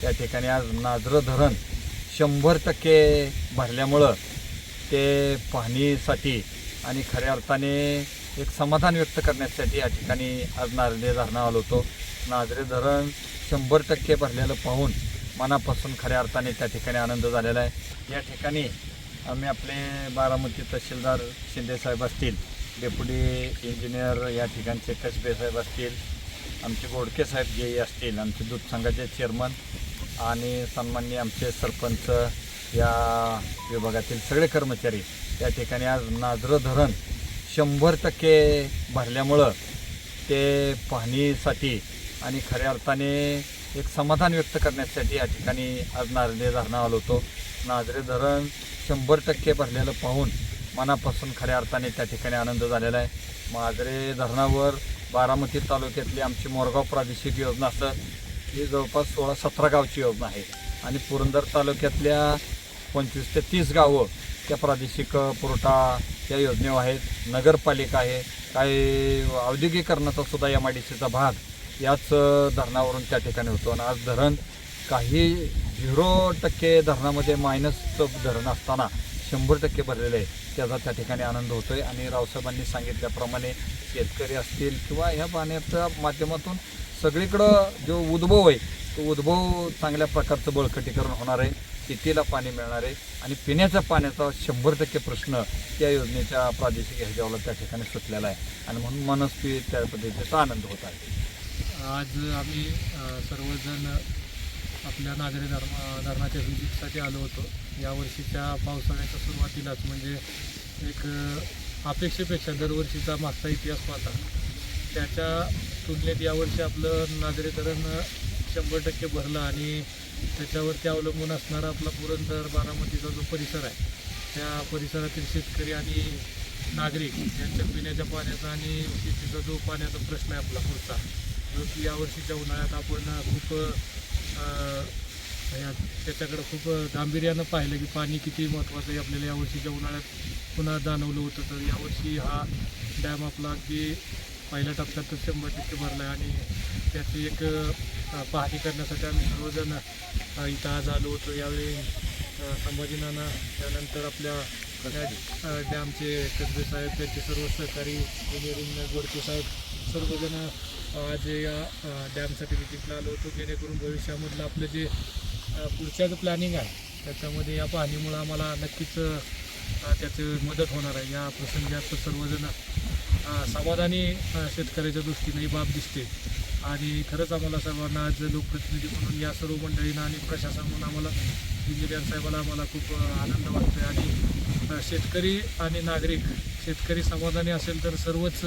त्या ठिकाणी आज नाजरं धरण शंभर टक्के भरल्यामुळं ते पाहणीसाठी आणि खऱ्या अर्थाने एक समाधान व्यक्त करण्यासाठी या ठिकाणी आज नारळे धरणं आलो होतो. नाजरे धरण शंभर टक्के भरलेलं पाहून मनापासून खऱ्या अर्थाने त्या ठिकाणी आनंद झालेला आहे. या ठिकाणी आम्ही आपले बारामती तहसीलदार शिंदेसाहेब असतील डेप्युटी इंजिनियर या ठिकाणचे कसबे साहेब असतील आमचे गोडके साहेब जे असतील आमचे दूध संघाचे चेअरमन आणि सन्माननीय आमचे सरपंच या विभागातील सगळे कर्मचारी या ठिकाणी आज नाजरं धरण शंभर टक्के भरल्यामुळं ते पाहणीसाठी आणि खऱ्या अर्थाने एक समाधान व्यक्त करण्यासाठी या ठिकाणी आज नारळे धरणा आलो होतो. नाजरे धरण शंभर टक्के भरलेलं पाहून मनापासून खऱ्या अर्थाने त्या ठिकाणी आनंद झालेला आहे. माजरे धरणावर बारामती तालुक्यातली आमची मोरगाव प्रादेशिक योजना असं ही जवळपास सोळा सतरा गावची योजना आहे. आणि पुरंदर तालुक्यातल्या पंचवीस ते तीस गावं त्या प्रादेशिक पुरवठा त्या योजनेवर आहेत. नगरपालिका आहे. काही औद्योगिकरणाचा सुद्धा एम आय डी सीचा भाग याच धरणावरून त्या ठिकाणी होतो. आणि आज धरण काही झिरो टक्के धरणामध्ये मायनसचं धरण असताना शंभर टक्के भरलेलं आहे त्याचा त्या ठिकाणी आनंद होतो आहे आणि रावसाहेबांनी सांगितल्याप्रमाणे शेतकरी असतील किंवा ह्या पाण्याच्या माध्यमातून सगळीकडं जो उद्भव आहे तो उद्भव चांगल्या प्रकारचं बळकटीकरण होणार आहे. शेतीला पाणी मिळणार आहे. आणि पिण्याच्या पाण्याचा शंभर टक्के प्रश्न त्या योजनेच्या प्रादेशिक ह्याच्यावर त्या ठिकाणी सुटलेला आहे. आणि म्हणून मनस्वी त्या पद्धतीचा आनंद होत आहे. आज आम्ही सर्वजण आपल्या नागरी धर्म धरणाच्या व्हिजिटसाठी आलो होतो. यावर्षीच्या पावसाळ्याच्या सुरुवातीलाच म्हणजे एक अपेक्षेपेक्षा दरवर्षीचा मागचा इतिहास पाहता त्याच्या तुलनेत यावर्षी आपलं नागरी धरण शंभर टक्के भरलं आणि त्याच्यावरती अवलंबून असणारा आपला पुरंदर बारामतीचा जो परिसर आहे त्या परिसरातील शेतकरी आणि नागरिक यांच्या पिण्याच्या पाण्याचा आणि शेतीचा जो पाण्याचा प्रश्न आहे आपला पुढचा जो की यावर्षीच्या उन्हाळ्यात आपण खूप त्याच्याकडं खूप गांभीर्यानं पाहिलं की पाणी किती महत्त्वाचं आहे. आपल्याला यावर्षीच्या उन्हाळ्यात पुन्हा जाणवलं होतं. तर यावर्षी हा डॅम आपला अगदी पहिल्या टप्प्यात शंभर टक्के भरला आहे. आणि त्याची एक पाहणी करण्यासाठी आम्ही सर्वजण इथं आज आलो होतो. यावेळी संभाजीनाना त्यानंतर आपल्या डॅमचे कसबे साहेब त्यांचे सर्व सहकारी इंजिनिअरिंग गोडके साहेब सर्वजण आज या डॅमसाठी विजिटला आलो होतो जेणेकरून भविष्यामधलं आपलं जे पुढच्या जो प्लॅनिंग आहे त्याच्यामध्ये या पाहणीमुळं आम्हाला नक्कीच त्याचं मदत होणार आहे. या प्रसंगी आता सर्वजण समाधानी शेतकऱ्याच्या दृष्टीने ही बाब दिसते. आणि खरंच आम्हाला सर्वांना आज लोकप्रतिनिधी म्हणून या सर्व मंडळींना आणि प्रशासन म्हणून आम्हाला इंजिनियर साहेबाला आम्हाला खूप आनंद वाटतो आहे आणि शेतकरी आणि नागरिक शेतकरी समाधानी असेल तर सर्वच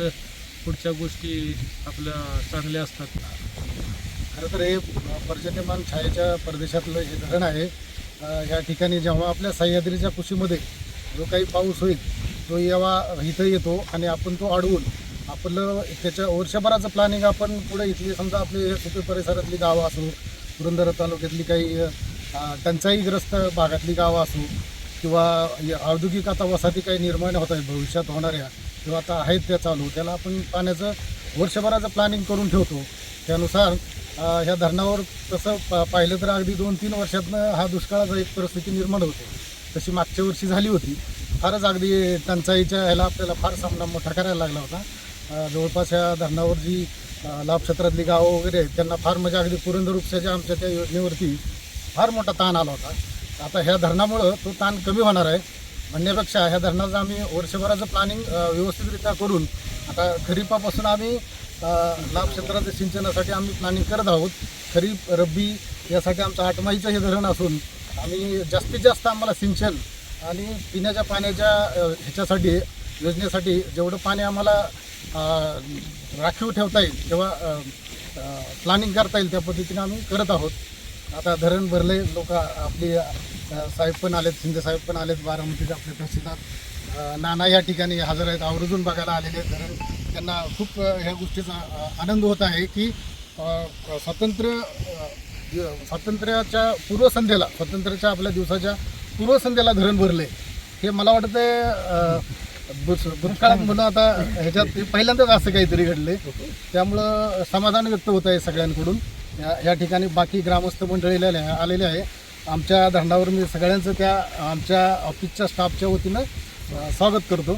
पुढच्या गोष्टी आपल्या चांगल्या असतात. खरं तर हे पर्जन्यमान छायेच्या परदेशातलं हे धरण आहे. या ठिकाणी जेव्हा आपल्या सह्याद्रीच्या कुशीमध्ये जो काही पाऊस होईल तो जेव्हा इथं येतो आणि आपण तो अडवून आपलं त्याच्या वर्षभराचं प्लॅनिंग आपण पुढे इथली समजा आपली हे सुपी परिसरातली गावं असो पुरंदर तालुक्यातली काही टंचाईग्रस्त भागातली गावं असो किंवा या औद्योगिक आता वसाहती काही निर्माण होत आहेत भविष्यात होणाऱ्या किंवा आता आहेत त्या चालू त्याला आपण पाण्याचं वर्षभराचं प्लॅनिंग करून ठेवतो. त्यानुसार ह्या धरणावर तसं पा पाहिलं तर अगदी दोन तीन वर्षातनं हा दुष्काळाचा एक परिस्थिती निर्माण होते. तशी मागच्या वर्षी झाली होती. फारच अगदी टंचाईच्या ह्याला आपल्याला फार सामना मोठा करायला लागला होता. जवळपास ह्या धरणावर जी लाभक्षेत्रातली गावं वगैरे आहेत त्यांना फार म्हणजे अगदी पुरंदर उपसाच्या आमच्या त्या योजनेवरती फार मोठा ताण आला होता. आता ह्या धरणामुळं तो ताण कमी होणार आहे. म्हणण्यापेक्षा ह्या धरणाचं आम्ही वर्षभराचं प्लॅनिंग व्यवस्थितरित्या करून आता खरीपापासून आम्ही लाभ क्षेत्राच्या सिंचनासाठी आम्ही प्लॅनिंग करत आहोत. खरीप रब्बी यासाठी आमचं आठमाईचं हे धरण असून आम्ही जास्तीत जास्त आम्हाला सिंचन आणि पिण्याच्या पाण्याच्या ह्याच्यासाठी योजनेसाठी जेवढं पाणी आम्हाला राखीव ठेवता येईल तेव्हा प्लॅनिंग करता येईल त्या पद्धतीने आम्ही करत आहोत. आता धरण भरले लोक आपली साहेब पण आलेत शिंदे साहेब पण आलेत बारामतीचे आपले तहसीलदार. नाना या ठिकाणी हजर आहेत आवर्जून बघायला आलेले आहेत. धरण त्यांना खूप ह्या गोष्टीचा आनंद होत आहे की स्वातंत्र्य स्वातंत्र्याच्या पूर्वसंध्येला स्वातंत्र्याच्या आपल्या दिवसाच्या पूर्वसंध्येला धरण भरले. हे मला वाटतं भूतकाळात म्हणून आता ह्याच्यात पहिल्यांदाच असं काहीतरी घडले त्यामुळं समाधान व्यक्त होत आहे सगळ्यांकडून. या ठिकाणी बाकी ग्रामस्थ मंडळी आलेले आहे आमच्या धरणावर मी सगळ्यांचं त्या आमच्या ऑफिसच्या स्टाफच्या वतीनं स्वागत करतो.